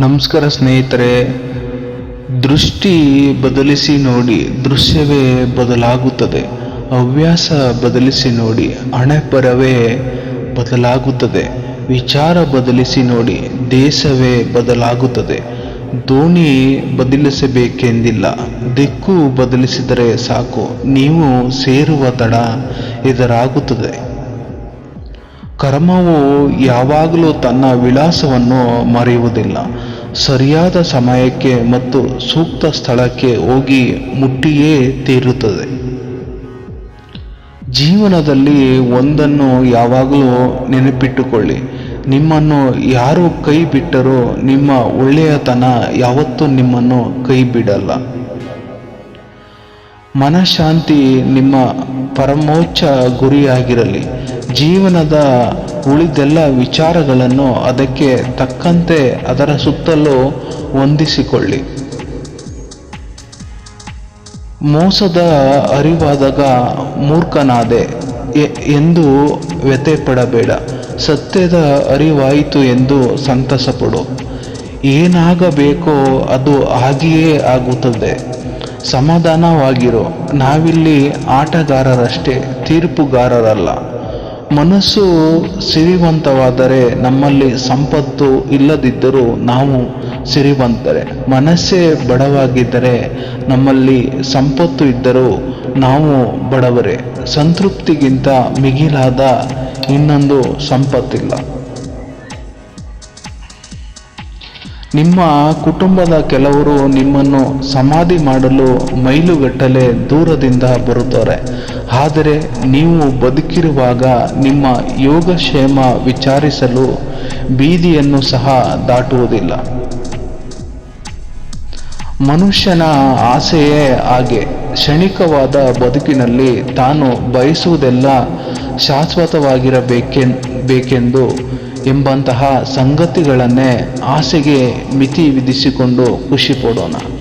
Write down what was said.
ನಮಸ್ಕಾರ ಸ್ನೇಹಿತರೆ, ದೃಷ್ಟಿ ಬದಲಿಸಿ ನೋಡಿ, ದೃಶ್ಯವೇ ಬದಲಾಗುತ್ತದೆ. ಹವ್ಯಾಸ ಬದಲಿಸಿ ನೋಡಿ ಹಣೆಬರವೇ ಬದಲಾಗುತ್ತದೆ. ವಿಚಾರ ಬದಲಿಸಿ ನೋಡಿ, ದೇಶವೇ ಬದಲಾಗುತ್ತದೆ. ದೋಣಿ ಬದಲಿಸಬೇಕೆಂದಿಲ್ಲ. ದಿಕ್ಕು ಬದಲಿಸಿದರೆ ಸಾಕು. ನೀವು ಸೇರುವ ತಡ ಎದುರಾಗುತ್ತದೆ. ಕರ್ಮವು ಯಾವಾಗಲೂ ತನ್ನ ವಿಳಾಸವನ್ನು ಮರೆಯುವುದಿಲ್ಲ. ಸರಿಯಾದ ಸಮಯಕ್ಕೆ ಮತ್ತು ಸೂಕ್ತ ಸ್ಥಳಕ್ಕೆ ಹೋಗಿ ಮುಟ್ಟಿಯೇ ತೀರುತ್ತದೆ. ಜೀವನದಲ್ಲಿ ಒಂದನ್ನು ಯಾವಾಗಲೂ ನೆನಪಿಟ್ಟುಕೊಳ್ಳಿ. ನಿಮ್ಮನ್ನು ಯಾರು ಕೈ ಬಿಟ್ಟರೂ ನಿಮ್ಮ ಒಳ್ಳೆಯತನ ಯಾವತ್ತೂ ನಿಮ್ಮನ್ನು ಕೈ ಬಿಡಲ್ಲ ಮನಃಶಾಂತಿ ನಿಮ್ಮ ಪರಮೋಚ್ಚ ಗುರಿಯಾಗಿರಲಿ. ಜೀವನದ ಉಳಿದೆಲ್ಲ ವಿಚಾರಗಳನ್ನು ಅದಕ್ಕೆ ತಕ್ಕಂತೆ ಅದರ ಸುತ್ತಲೂ ಹೊಂದಿಸಿಕೊಳ್ಳಿ. ಮೋಸದ ಅರಿವಾದಾಗ ಮೂರ್ಖನಾದೆ ಎಂದು ವ್ಯಥೆ ಪಡಬೇಡ ಸತ್ಯದ ಅರಿವಾಯಿತು ಎಂದು ಸಂತಸಪಡು. ಏನಾಗಬೇಕೋ ಅದು ಹಾಗೆಯೇ ಆಗುತ್ತದೆ. ಸಮಾಧಾನವಾಗಿರೋ. ನಾವಿಲ್ಲಿ ಆಟಗಾರರಷ್ಟೇ, ತೀರ್ಪುಗಾರರಲ್ಲ. ಮನಸ್ಸು ಸಿರಿವಂತವಾದರೆ ನಮ್ಮಲ್ಲಿ ಸಂಪತ್ತು ಇಲ್ಲದಿದ್ದರೂ ನಾವು ಸಿರಿವಂತರೆ. ಮನಸ್ಸೇ ಬಡವಾಗಿದ್ದರೆ ನಮ್ಮಲ್ಲಿ ಸಂಪತ್ತು ಇದ್ದರೂ ನಾವು ಬಡವರೇ. ಸಂತೃಪ್ತಿಗಿಂತ ಮಿಗಿಲಾದ ಇನ್ನೊಂದು ಸಂಪತ್ತಿಲ್ಲ. ನಿಮ್ಮ ಕುಟುಂಬದ ಕೆಲವರು ನಿಮ್ಮನ್ನು ಸಮಾಧಿ ಮಾಡಲು ಮೈಲುಗಟ್ಟಲೆ ದೂರದಿಂದ ಬರುತ್ತಾರೆ. ಆದರೆ ನೀವು ಬದುಕಿರುವಾಗ ನಿಮ್ಮ ಯೋಗಕ್ಷೇಮ ವಿಚಾರಿಸಲು ಬೀದಿಯನ್ನು ಸಹ ದಾಟುವುದಿಲ್ಲ. ಮನುಷ್ಯನ ಆಸೆಯೇ ಹಾಗೆ. ಕ್ಷಣಿಕವಾದ ಬದುಕಿನಲ್ಲಿ ತಾನು ಬಯಸುವುದೆಲ್ಲ ಶಾಶ್ವತವಾಗಿರಬೇಕೆನ್, ಬೇಕೆಂದು ಎಂಬಂತಹ ಸಂಗತಿಗಳನ್ನೇ ಆಸೆಗೆ ಮಿತಿ ವಿಧಿಸಿಕೊಂಡು ಖುಷಿ ಪಡೋಣ.